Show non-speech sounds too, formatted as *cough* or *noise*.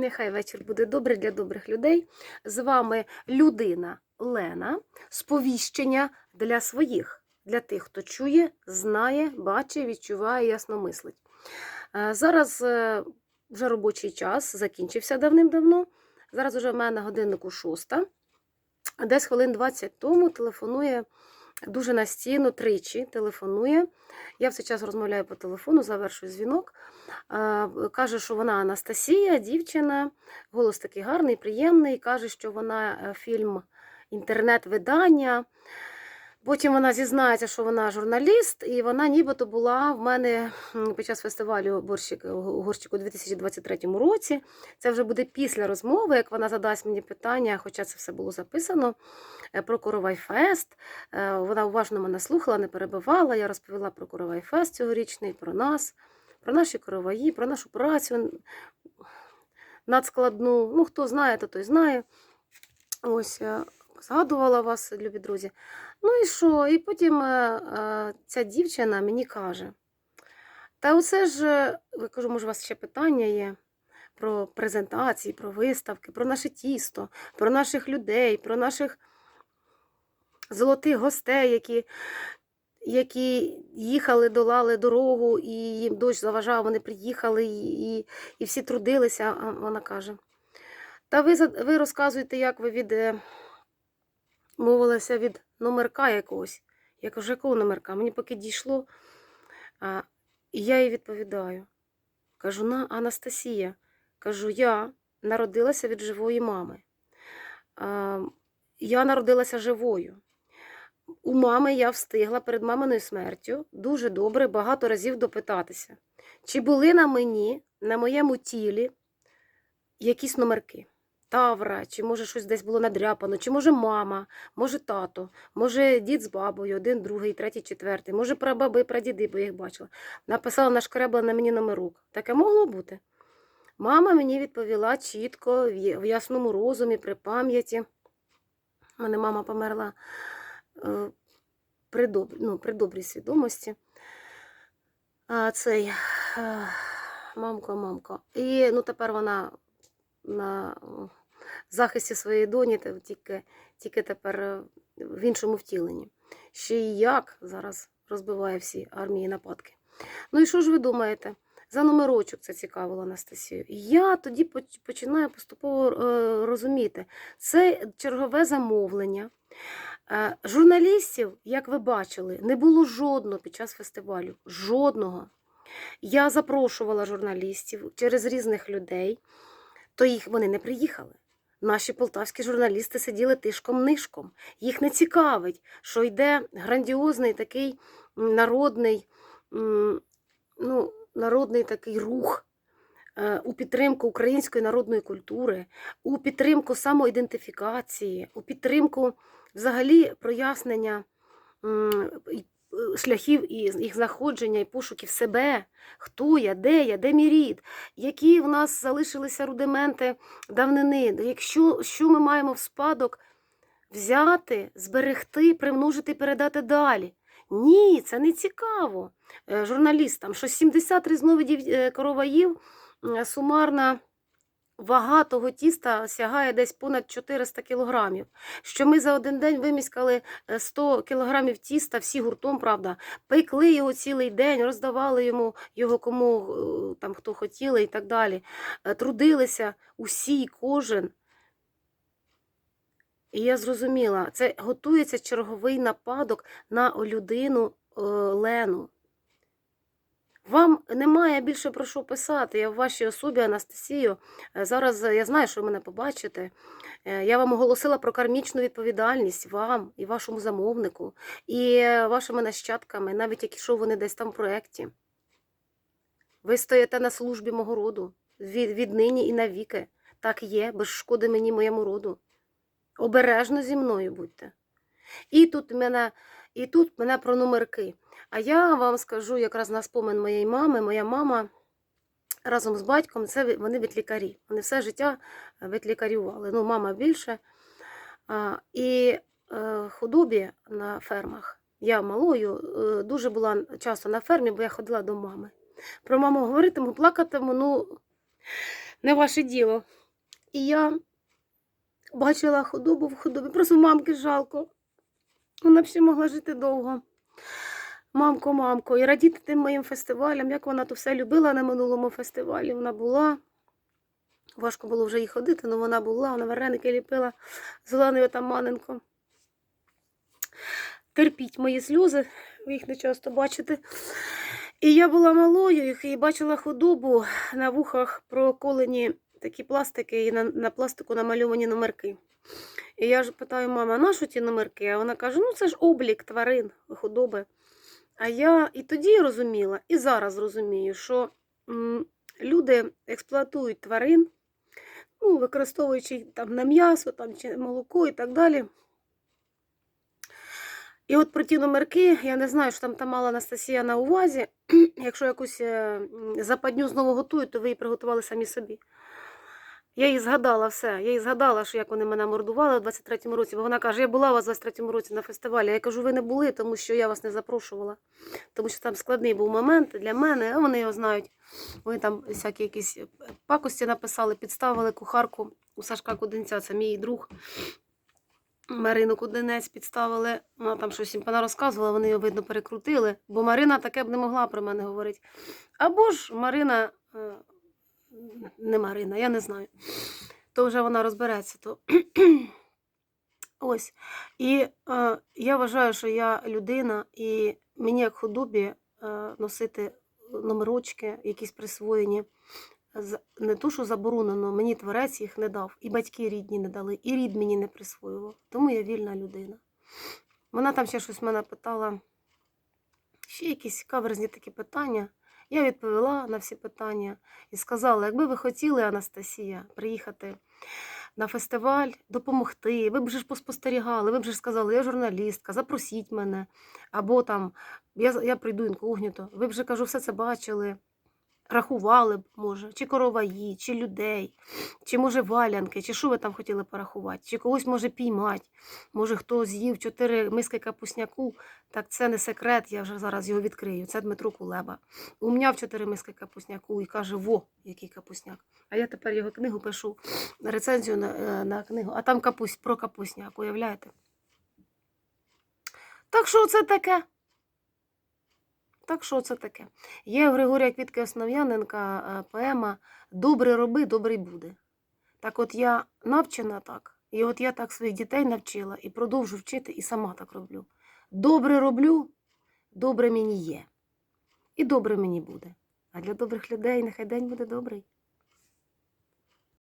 Нехай вечір буде добрий для добрих людей. З вами людина Лена. Сповіщення для своїх, для тих, хто чує, знає, бачить, відчуває, ясно мислить. Е, Зараз е, вже робочий час закінчився давним-давно. Зараз вже в мене годиннику шоста. Десь хвилин 20 тому телефонує дуже настійно, тричі телефонує. Я все час розмовляю по телефону, завершую дзвінок. Каже, що вона Анастасія, дівчина, голос такий гарний, приємний. Каже, що вона е, фільм інтернет-видання. Потім вона зізнається, що вона журналіст, і вона нібито була в мене під час фестивалю «Борщик» у Горщику у 2023 році. Це вже буде після розмови, як вона задасть мені питання, хоча це все було записано е, про Коровайфест. Е, Вона уважно мене слухала, не перебивала. Я розповіла про Коровайфест цьогорічний, про нас, про наші короваї, про нашу працю надскладну. Ну, хто знає, то той знає. Ось, е, згадувала вас, любі друзі. Ну і що? І потім е, е, ця дівчина мені каже: та оце ж, е, я кажу, може, у вас ще питання є про презентації, про виставки, про наше тісто, про наших людей, про наших золотих гостей, які, які їхали, долали дорогу, і їм дощ заважав, вони приїхали і, і, і всі трудилися. А вона каже: Та ви, ви розказуєте, як ви від. Е, мовилася від номерка якогось. Я кажу, якого номерка? Мені поки дійшло. А, і я їй відповідаю. Кажу, на Анастасія. Кажу, я народилася від живої мами. А, я народилася живою. У мами я встигла перед маминою смертю дуже добре багато разів допитатися, чи були на мені, на моєму тілі якісь номерки. Тавра, чи може щось десь було надряпано, чи може мама, може тато, може дід з бабою, один, другий, третій, четвертий, може прабаби, прадіди, бо я їх бачила. Написала нашкребла на мені номерок. Таке могло бути. Мама мені відповіла чітко, в ясному розумі, при пам'яті. У мене мама померла е, при, доб... ну, при добрій свідомості. А цей е, мамко, мамко. І ну, тепер вона на захисті своєї доні, тільки, тільки тепер е, в іншому втіленні. Ще й як зараз розбиває всі армії нападки. Ну і що ж ви думаєте? За номерочок це цікавило Анастасію. І Я тоді починаю поступово е, розуміти, це чергове замовлення. Е, Журналістів, як ви бачили, не було жодного під час фестивалю. Жодного. Я запрошувала журналістів через різних людей, то їх вони не приїхали. Наші полтавські журналісти сиділи тишком-нишком. Їх не цікавить, що йде грандіозний такий народний, ну, народний такий рух е, у підтримку української народної культури, у підтримку самоідентифікації, у підтримку взагалі прояснення шляхів і їх знаходження і пошуків себе, хто я, де я, де мій рід, які в нас залишилися рудименти давнини, якщо що ми маємо в спадок? Взяти, зберегти, примножити, передати далі. Ні, це не цікаво. Е, журналістам, що 70 різновидів е, короваїв е, сумарна вага того тіста сягає десь понад 400 кілограмів. Що ми за один день виміскали е, 100 кілограмів тіста, всі гуртом, правда, пекли його цілий день, роздавали йому його кому е, там хто хотіли і так далі. Е, Трудилися усі, кожен. І я зрозуміла, це готується черговий нападок на людину е, Лену. Вам немає більше про що писати. Я в вашій особі, Анастасію. Е, Зараз е, я знаю, що ви мене побачите. Е, Я вам оголосила про кармічну відповідальність вам і вашому замовнику, і вашими нащадками, навіть якщо вони десь там в проєкті. Ви стоїте на службі мого роду від, віднині і навіки. Так є, без шкоди мені моєму роду. Обережно зі мною будьте. І тут мене, і тут мене про номерки. А я вам скажу якраз на спомин моєї мами. Моя мама разом з батьком це вони ветлікарі. Вони все життя ветлікарювали. Ну, мама більше. А, і е, худобі на фермах. Я малою е, дуже була часто на фермі, бо я ходила до мами. Про маму говоритиму, плакатиму. Ну, не ваше діло. І я бачила худобу в худобі. Просто мамки жалко. Вона б ще могла жити довго. Мамко, мамко, і радіти тим моїм фестивалям, як вона то все любила на минулому фестивалі. Вона була. Важко було вже їй ходити, але вона була, вона вареники ліпила з Оленою Таманенко. Терпіть мої сльози, ви їх не часто бачите. І я була малою і бачила худобу на вухах проколені такі пластики, і на, на пластику намальовані номерки. І я ж питаю, мама, а на що ті номерки? А вона каже: ну це ж облік тварин, худоби. А я і тоді розуміла, і зараз розумію, що люди експлуатують тварин, ну, використовуючи їх там на м'ясо, там, чи молоко і так далі. І от про ті номерки, я не знаю, що там та мала Анастасія на увазі. *clears throat* Якщо якусь е, западню знову готують, то ви її приготували самі собі. Я їй згадала все. Я їй згадала, що як вони мене мордували у 23-му році, бо вона каже, я була у вас у 23-му році на фестивалі. Я кажу, ви не були, тому що я вас не запрошувала. Тому що там складний був момент для мене, а вони його знають. Вони там всякі якісь пакості написали, підставили кухарку у Сашка Куденця, це мій друг. Марину Куденець підставили, вона там щось їм розказувала, вони його, видно, перекрутили, бо Марина таке б не могла про мене говорити. Або ж Марина, е, не Марина, я не знаю. То вже вона розбереться. То... *clears throat* Ось. І е, я вважаю, що я людина, і мені як худобі е, носити номерочки, якісь присвоєні. Не то, що заборонено, мені творець їх не дав, і батьки рідні не дали, і рід мені не присвоював. Тому я вільна людина. Вона там ще щось мене питала, ще якісь каверзні такі питання. Я відповіла на всі питання і сказала: якби ви хотіли, Анастасія, приїхати на фестиваль, допомогти, ви б вже ж поспостерігали, ви б ж сказали, я журналістка, запросіть мене. Або там я, я прийду інкогніто, ви б вже кажу, все це бачили. Рахували б, може, чи короваї, чи людей, чи може валянки, чи що ви там хотіли порахувати, чи когось може піймати. Може, хто з'їв чотири миски капусняку, так це не секрет, я вже зараз його відкрию. Це Дмитро Кулеба. Умняв чотири миски капусняку і каже: во, який капусняк. А я тепер його книгу пишу, рецензію на, е, на книгу, а там капусь про капусняк, уявляєте? Так що це таке? Так що це таке? Є у Григорія Квітки Основ'яненка е, поема Добре роби, добре буде. Так от я навчена так, і от я так своїх дітей навчила і продовжу вчити, і сама так роблю. Добре роблю, добре мені є. І добре мені буде. А для добрих людей нехай день буде добрий.